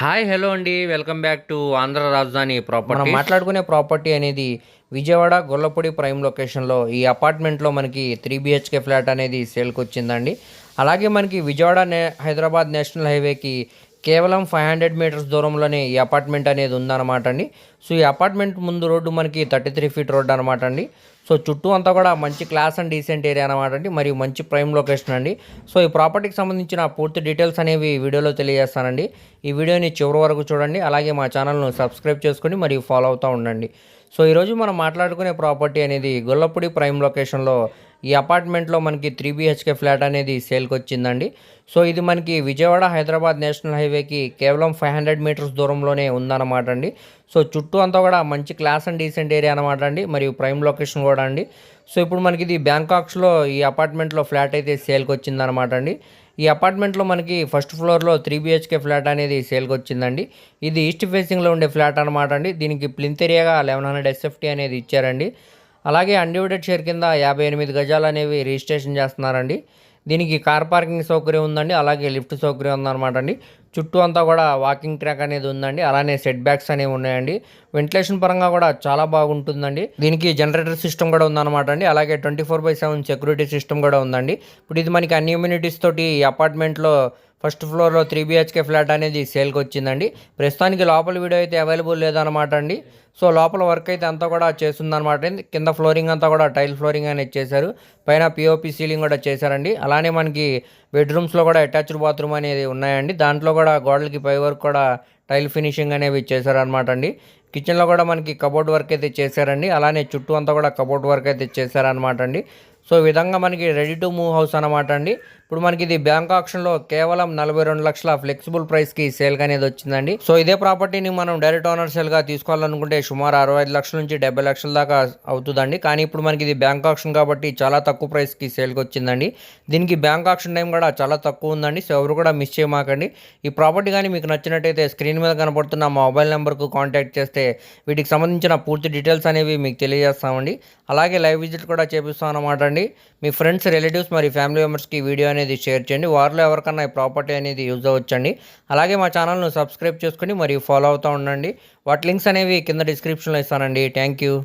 Hi hello అండి. Welcome back to Andhra రాజధాని మనం ప్రాపర్టీ మాట్లాడుకునే ప్రాపర్టీ అనేది విజయవాడ గొల్లపూడి ప్రైమ్ లొకేషన్లో ఈ అపార్ట్మెంట్లో మనకి త్రీ బిహెచ్కే ఫ్లాట్ అనేది సేల్కి వచ్చిందండి. అలాగే మనకి విజయవాడ నే హైదరాబాద్ నేషనల్ హైవేకి కేవలం ఫైవ్ హండ్రెడ్ మీటర్స్ దూరంలోనే ఈ అపార్ట్మెంట్ అనేది ఉందన్నమాట అండి. సో ఈ అపార్ట్మెంట్ ముందు రోడ్డు మనకి థర్టీ త్రీ ఫీట్ రోడ్ అనమాట అండి. సో చుట్టూ అంతా కూడా మంచి క్లాస్ అండ్ డీసెంట్ ఏరియా అనమాట అండి. మరియు మంచి ప్రైమ్ లొకేషన్ అండి. సో ఈ ప్రాపర్టీకి సంబంధించిన పూర్తి డీటెయిల్స్ అనేవి వీడియోలో తెలియజేస్తానండి. ఈ వీడియోని చివరి వరకు చూడండి. అలాగే మా ఛానల్ను సబ్స్క్రైబ్ చేసుకొని మరియు ఫాలో అవుతూ ఉండండి. సో ఈరోజు మనం మాట్లాడుకునే ప్రాపర్టీ అనేది గొల్లపూడి ప్రైమ్ లొకేషన్లో ఈ అపార్ట్మెంట్లో మనకి త్రీ బీహెచ్కే ఫ్లాట్ అనేది సేల్కి వచ్చిందండి. సో ఇది మనకి విజయవాడ హైదరాబాద్ నేషనల్ హైవేకి కేవలం ఫైవ్ హండ్రెడ్ మీటర్స్ దూరంలోనే ఉందన్నమాట అండి. సో చుట్టూ అంతా కూడా మంచి క్లాస్ అండ్ డీసెంట్ ఏరియా అనమాట అండి. మరియు ప్రైమ్ లొకేషన్ కూడా అండి. సో ఇప్పుడు మనకి ఇది బ్యాంకాక్స్లో ఈ అపార్ట్మెంట్లో ఫ్లాట్ అయితే సేల్కి వచ్చిందనమాట అండి. ఈ అపార్ట్మెంట్లో మనకి ఫస్ట్ ఫ్లోర్లో త్రీ బిహెచ్కే ఫ్లాట్ అనేది సేల్కి వచ్చిందండి ఇది ఈస్ట్ ఫేసింగ్లో ఉండే ఫ్లాట్ అనమాట అండి. దీనికి ప్లింత్ ఏరియాగా లెవెన్ హండ్రెడ్ ఎస్ఎఫ్టీ అనేది ఇచ్చారండి. అలాగే అన్డివిడెడ్ షేర్ కింద యాభై ఎనిమిది గజాలు అనేవి రిజిస్ట్రేషన్ చేస్తున్నారండి. దీనికి కార్ పార్కింగ్ సౌకర్యం ఉందండి. అలాగే లిఫ్ట్ సౌకర్యం ఉందన్నమాట అండి. చుట్టూ అంతా కూడా వాకింగ్ ట్రాక్ అనేది ఉందండి. అలానే సెట్ బ్యాక్స్ అనేవి ఉన్నాయండి. వెంటిలేషన్ పరంగా కూడా చాలా బాగుంటుందండి. దీనికి జనరేటర్ సిస్టమ్ కూడా ఉందన్నమాట అండి. అలాగే twenty four by seven security system కూడా ఉందండి. ఇప్పుడు ఇది మనకి అన్ని ఇమ్యూనిటీస్ తోటి అపార్ట్మెంట్లో ఫస్ట్ ఫ్లోర్లో త్రీ బిహెచ్కే ఫ్లాట్ అనేది సేల్కి వచ్చిందండి. ప్రస్తుతానికి లోపల వీడియో అయితే అవైలబుల్ లేదనమాట అండి. సో లోపల వర్క్ అయితే అంతా కూడా చేస్తుందనమాట కింద ఫ్లోరింగ్ అంతా కూడా టైల్ ఫ్లోరింగ్ అనేది చేశారు. పైన పిఓపి సీలింగ్ కూడా చేశారండి. అలానే మనకి బెడ్రూమ్స్లో కూడా అటాచ్డ్ బాత్రూమ్ అనేది ఉన్నాయండి. దాంట్లో కూడా గోడలకి పై వరకు కూడా టైల్ ఫినిషింగ్ అనేవి చేశారనమాట అండి. కిచెన్లో కూడా మనకి కబోర్డ్ వర్క్ అయితే చేశారండి. అలానే చుట్టూ అంతా కూడా కబోర్డ్ వర్క్ అయితే చేశారనమాట అండి. సో విధంగా మనకి రెడీ టు మూవ్ హౌస్ అనమాట అండి. ఇప్పుడు మనకి ఇది బ్యాంక్ ఆప్షన్లో కేవలం నలభై రెండు లక్షల ఫ్లెక్సిబుల్ ప్రైస్కి సేల్ అనేది వచ్చిందండి. సో ఇదే ప్రాపర్టీని మనం డైరెక్ట్ ఓనర్ సేల్గా తీసుకోవాలనుకుంటే సుమారు అరవై ఐదు లక్షల నుంచి డెబ్బై లక్షల దాకా అవుతుందండి. కానీ ఇప్పుడు మనకి ఇది బ్యాంక్ ఆప్షన్ కాబట్టి చాలా తక్కువ ప్రైస్కి సేల్కి వచ్చిందండి. దీనికి బ్యాంక్ ఆప్షన్ టైం కూడా చాలా తక్కువ ఉందండి. సో ఎవరు కూడా మిస్ చేయమాకండి. ఈ ప్రాపర్టీ కానీ మీకు నచ్చినట్టయితే స్క్రీన్ మీద కనబడుతున్న మా మొబైల్ నెంబర్కు కాంటాక్ట్ చేస్తే వీటికి సంబంధించిన పూర్తి డీటెయిల్స్ అనేవి మీకు తెలియజేస్తామండి. అలాగే లైవ్ విజిట్ కూడా చేపిస్తాం అనమాట అండి. మీ ఫ్రెండ్స్ రిలేటివ్స్ మరి ఫ్యామిలీ మెంబర్స్కి వీడియో అనేది అనేది షేర్ చేయండి. వారిలో ఎవరికన్నా ఈ ప్రాపర్టీ అనేది యూజ్ అవ్వచ్చండి. అలాగే మా ఛానల్ను సబ్స్క్రైబ్ చేసుకుని మరియు ఫాలో అవుతూ ఉండండి. వాటి లింక్స్ అనేవి కింద డిస్క్రిప్షన్లో ఇస్తానండి. Thank you.